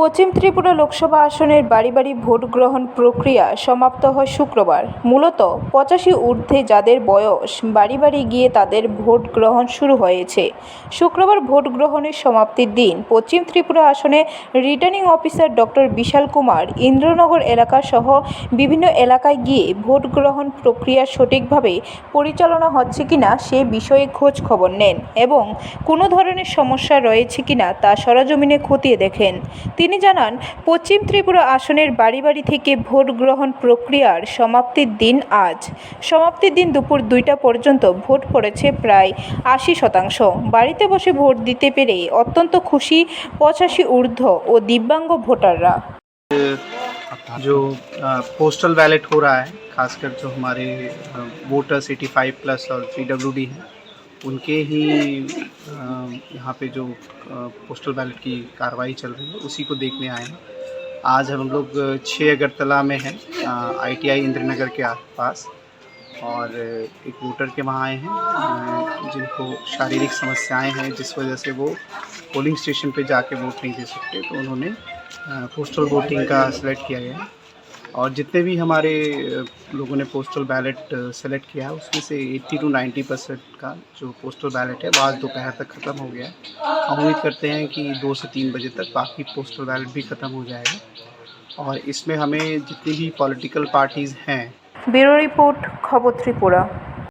পশ্চিম ত্রিপুরা লোকসভা আসনের বাড়ি বাড়ি ভোট গ্রহণ প্রক্রিয়া সমাপ্ত হয় শুক্রবার। মূলত পঁচাশি ঊর্ধ্বে যাদের বয়স, বাড়ি বাড়ি গিয়ে তাদের ভোট গ্রহণ শুরু হয়েছে। শুক্রবার ভোট গ্রহণের সমাপ্তির দিন পশ্চিম ত্রিপুরা আসনে returning officer doctor Bishal Kumar, Indranagar এলাকা সহ বিভিন্ন এলাকায় গিয়ে ভোট গ্রহণ প্রক্রিয়া সঠিকভাবে পরিচালনা হচ্ছে কিনা সে বিষয়ে খোঁজ খবর নেন এবং কোনো ধরনের সমস্যা রয়েছে কিনা তা সরজমিনে খতিয়ে দেখেন। তিনি জানান পশ্চিম ত্রিপুরা আসনের বাড়ি বাড়ি থেকে ভোট গ্রহণ প্রক্রিয়ার সমাপ্তির দিন আজ সমাপ্তির দিন দুপুর দুইটা পর্যন্ত ভোট পড়েছে প্রায় আশি শতাংশ বাড়িতে বসে ভোট দিতে পেরে অত্যন্ত খুশি পঁচাশি ঊর্ধ্ব ও দিব্যাঙ্গ ভোটাররা जो पोस्टल बैलेट हो रहा है खासकर जो हमारे वोटर्स 85 प्लस और पी हैं उनके ही यहाँ पे जो पोस्टल बैलेट की कार्रवाई चल रही है, उसी को देखने आए हैं। आज हम लोग छः अगरतला में हैं आईटीआई इंद्रनगर के आसपास, और एक वोटर के वहाँ आए हैं जिनको शारीरिक समस्याएँ हैं, जिस वजह से वो पोलिंग स्टेशन पे जाके वोट नहीं दे सकते तो उन्होंने पोस्टल वोटिंग का सेलेक्ट किया गया है। और जितने भी हमारे लोगों ने पोस्टल बैलेट सेलेक्ट किया है, उसमें से 80 टू 90 परसेंट का जो पोस्टल बैलेट है, वो आज दोपहर तक ख़त्म हो गया है। हम उम्मीद करते हैं कि दो से तीन बजे तक बाकी पोस्टल बैलेट भी ख़त्म हो जाएगा। और इसमें हमें जितनी भी पॉलिटिकल पार्टीज़ हैं, ब्यूरो रिपोर्ट खबर त्रिपुरा